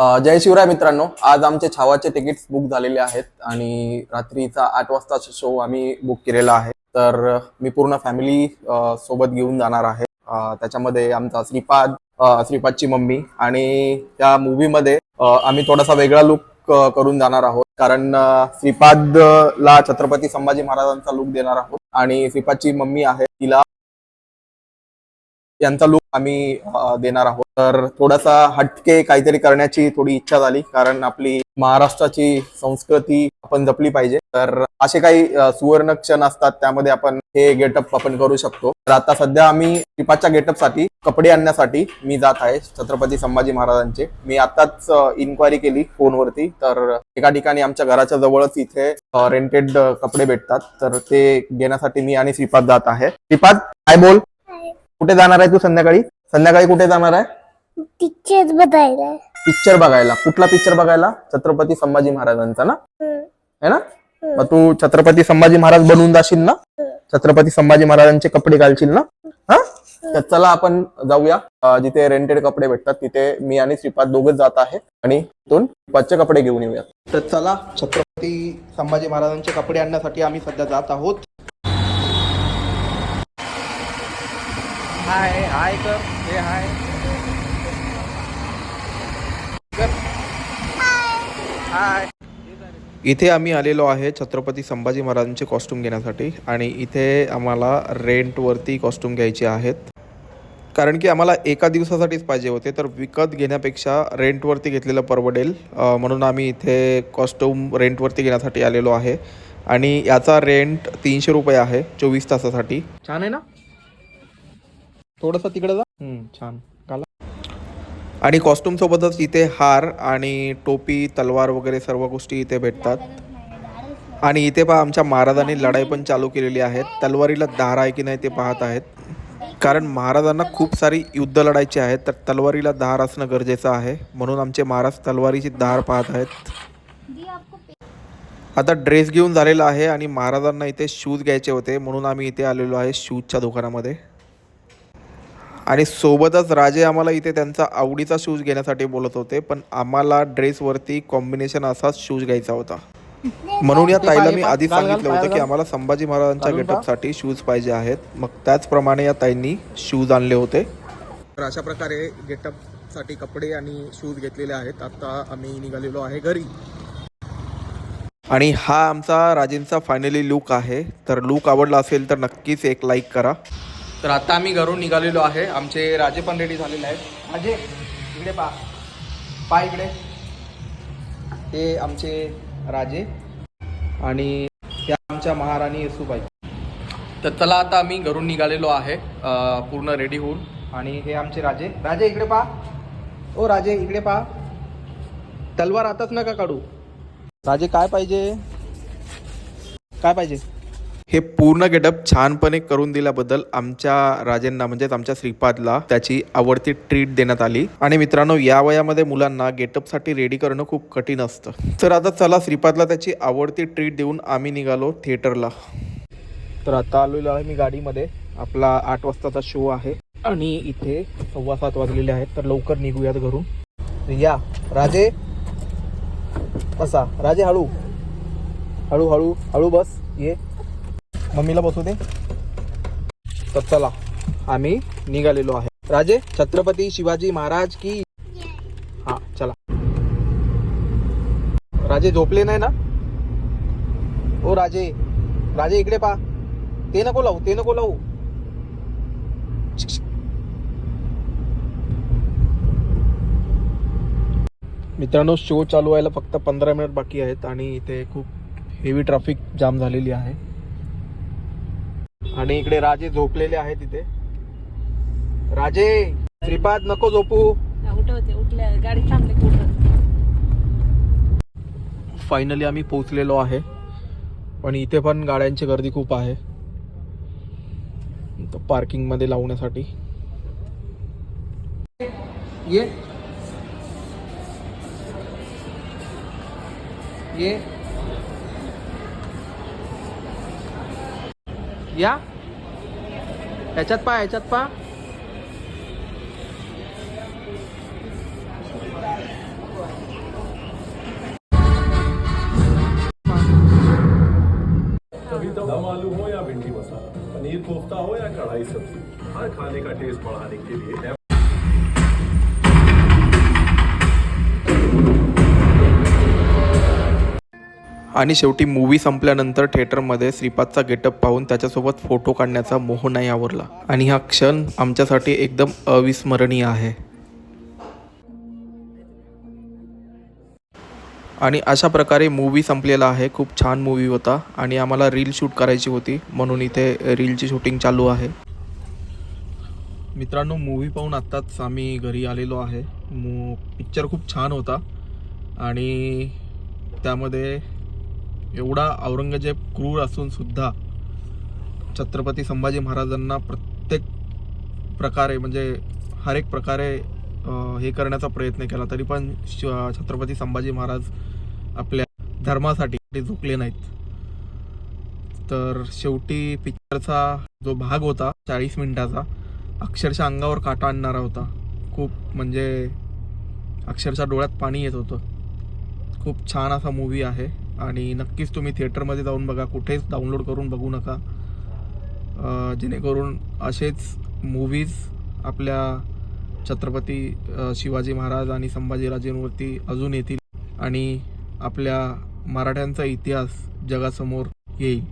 जय शिवराय मित्रांनो. आज आमचे छावाचे तिकीट्स बुक झालेले आहेत आणि रात्रीचा आठ वाजता शो आम्ही बुक केलेला आहे. तर मी पूर्ण फॅमिली सोबत घेऊन जाणार आहे. त्याच्यामध्ये आमचा श्रीपाद श्रीपादची मम्मी आणि त्या मूवीमध्ये आम्ही थोडासा वेगळा लुक करून जाणार आहोत. कारण श्रीपादला छत्रपती संभाजी महाराजांचा लुक देणार आहोत. आणि श्रीपादची मम्मी आहे तिला यांचा लुक आम्ही देणार आहोत. तर थोडासा हटके काहीतरी करण्याची थोडी इच्छा झाली कारण आपली महाराष्ट्राची संस्कृती आपण जपली पाहिजे. तर असे काही सुवर्ण क्षण असतात त्यामध्ये आपण हे गेटअप आपण करू शकतो. तर आता सध्या आम्ही श्रीपादच्या गेटअपसाठी कपडे आणण्यासाठी मी जात आहे छत्रपती संभाजी महाराजांचे. मी आताच इन्क्वायरी केली फोनवरती. तर एका ठिकाणी आमच्या घराच्या जवळच इथे रेंटेड कपडे भेटतात. तर ते घेण्यासाठी मी आणि श्रीपाद जात आहे. श्रीपाद काय बोल. कुठे जाणार आहे तू संध्याकाळी? संध्याकाळी कुठे जाणार आहे? पिक्चर बघायला पिक्चर बघायला. कुठला पिक्चर बघायला? छत्रपती संभाजी महाराजांचा ना. है ना? मग तू छत्रपती संभाजी महाराज बनवून जाशील ना? छत्रपती संभाजी महाराजांचे कपडे घालशील ना? हा? तर चला आपण जाऊया. अं, जिथे रेंटेड कपडे भेटतात तिथे मी आणि श्रीपाद दोघच जात आहे. आणि तिथून श्रीपादचे कपडे घेऊन येऊया तर चला छत्रपती संभाजी महाराजांचे कपडे आणण्यासाठी आम्ही सध्या जात आहोत. हाय हाय कर हे हाय. हाय. इथे आम्ही आलेलो आहे छत्रपती संभाजी महाराजांचे कॉस्ट्युम घेण्यासाठी आणि इथे आम्हाला रेंटवरती कॉस्ट्युम घ्यायचे आहेत. कारण की आम्हाला एका दिवसासाठीच पाहिजे होते तर विकत घेण्यापेक्षा रेंटवरती घेतलेलं परवडेल. म्हणून आम्ही इथे कॉस्ट्युम रेंटवरती घेण्यासाठी आलेलो आहे. आणि याचा रेंट तीनशे रुपये आहे चोवीस तासासाठी. छान आहे ना? थोडंसं तिकडे जा. हम्म, छान. काला आणि कॉस्ट्युम सोबतच इथे हार आणि टोपी तलवार वगैरे सर्व गोष्टी इथे भेटतात. आणि इथे पहा आमच्या महाराजांनी लढाई पण चालू केलेली आहे तलवारीला धार आहे की नाही ते पाहत आहेत. कारण महाराजांना खूप सारी युद्ध लढायची आहेत तर तलवारीला धार असणं गरजेचं आहे. म्हणून आमचे महाराज तलवारीची धार पाहत आहेत. आता ड्रेस घेऊन झालेला आहे आणि महाराजांना इथे शूज घ्यायचे होते म्हणून आम्ही इथे आलेलो आहे शूजच्या दुकानामध्ये. आणि सोबतच राजे आम्हाला इथे त्यांचा आवडीचा शूज घेण्यासाठी बोलत होते पण आम्हाला ड्रेसवरती कॉम्बिनेशन असाच शूज घ्यायचा होता. म्हणून या ताईला मी आधीच सांगितलं होतं की आम्हाला संभाजी महाराजांच्या गेटअपसाठी शूज पाहिजे आहेत. मग त्याचप्रमाणे या ताईंनी शूज आणले होते. तर अशा प्रकारे गेटअपसाठी कपडे आणि शूज घेतलेले आहेत. आता आम्ही निघालेलो आहे घरी. आणि हा आमचा राजेंचा फायनली लुक आहे. तर लुक आवडला असेल तर नक्कीच एक लाईक करा. तर आता आम्ही घरून निघालेलो आहे. आमचे राजे पण रेडी झालेले आहेत. राजे इकडे पा. पा इकडे. हे आमचे राजे आणि त्या आमच्या महाराणी येसूबाई. तर चला आता आम्ही घरून निघालेलो आहे. पूर्ण रेडी होऊन. आणि हे आमचे राजे. राजे इकडे पा. ओ राजे इकडे पा. तलवार आताच नका काढू. राजे काय पाहिजे? काय पाहिजे? हे पूर्ण गेटअप छानपणे करून दिल्याबद्दल आमच्या राजेंना म्हणजेच आमच्या श्रीपादला त्याची आवडती ट्रीट देण्यात आली. आणि मित्रांनो या वयामध्ये मुलांना गेटअपसाठी रेडी करणं खूप कठीण असतं. तर आता चला श्रीपादला त्याची आवडती ट्रीट देऊन आम्ही निघालो थिएटरला तर आता आलेलो आहे मी गाडीमध्ये. आपला आठ वाजताचा शो आहे. आणि इथे सव्वा सात वाजलेले आहेत तर लवकर निघूयात घरून. या. राजे. बसा. राजे हळू. हळू हळू. हळू बस. ये. मम्मीला बसू दे. तर चला आम्ही निघालेलो आहे. राजे छत्रपती शिवाजी महाराज की हा चला. राजे झोपले नाही ना? ओ राजे राजे इकडे पा. ते नको लावू ते नको लावू. मित्रांनो शो चालू व्हायला फक्त पंधरा मिनिट बाकी आहेत आणि इथे खूप हेवी ट्रॅफिक जाम झालेली आहे. आणि इकडे राजे झोपलेले आहेत इथे. राजे श्रीपाद नको झोपू. उठवते उठल्या गाडी थांबली फायनली आम्ही पोहोचलेलो आहे. पण इथे पण गाड्यांची गर्दी खूप आहे. पार्किंगमध्ये लावण्यासाठी. ये. ये. या. हेचत पा हेचत पा दम आलू हो या भिंडी मसाला पनीर कोफ्ता हो या कढ़ाई सब्ज़ी, हर खाने का टेस्ट बढ़ाने के लिए आणि शेवटी मूवी संपल्यानंतर थिएटरमध्ये श्रीपादचा गेटअप पाहून त्याच्यासोबत फोटो काढण्याचा मोह नाही आवरला. आणि हा क्षण आमच्यासाठी एकदम अविस्मरणीय आहे. आणि अशा प्रकारे मूवी संपलेला आहे. खूप छान मूवी होता. आणि आम्हाला रील शूट करायची होती. म्हणून इथे रीलची शूटिंग चालू आहे. मित्रांनो मूवी पाहून आत्ताच आम्ही घरी आलेलो आहे. मू पिक्चर खूप छान होता. आणि त्यामध्ये एवढा औरंगजेब क्रूर असून सुद्धा छत्रपती संभाजी महाराजांना प्रत्येक प्रकारे म्हणजे हर एक प्रकारे हे करण्याचा प्रयत्न केला. तरी पण श- छत्रपती संभाजी महाराज आपल्या धर्मासाठी ते झुकले नाहीत. तर शेवटी पिक्चरचा जो भाग होता चाळीस मिनिटाचा अक्षरशः अंगावर काटा आणणारा होता. खूप म्हणजे अक्षरशः डोळ्यात पाणी येत होतं. खूप छान असा मूवी आहे. आणि नक्कीच तुम्ही थिएटरमध्ये जाऊन बघा कुठेच डाउनलोड करून बघू नका. जेणेकरून असेच मूवीज आपल्या छत्रपती शिवाजी महाराज आणि संभाजीराजेंवरती अजून येतील आणि आपल्या मराठ्यांचा इतिहास जगासमोर येईल.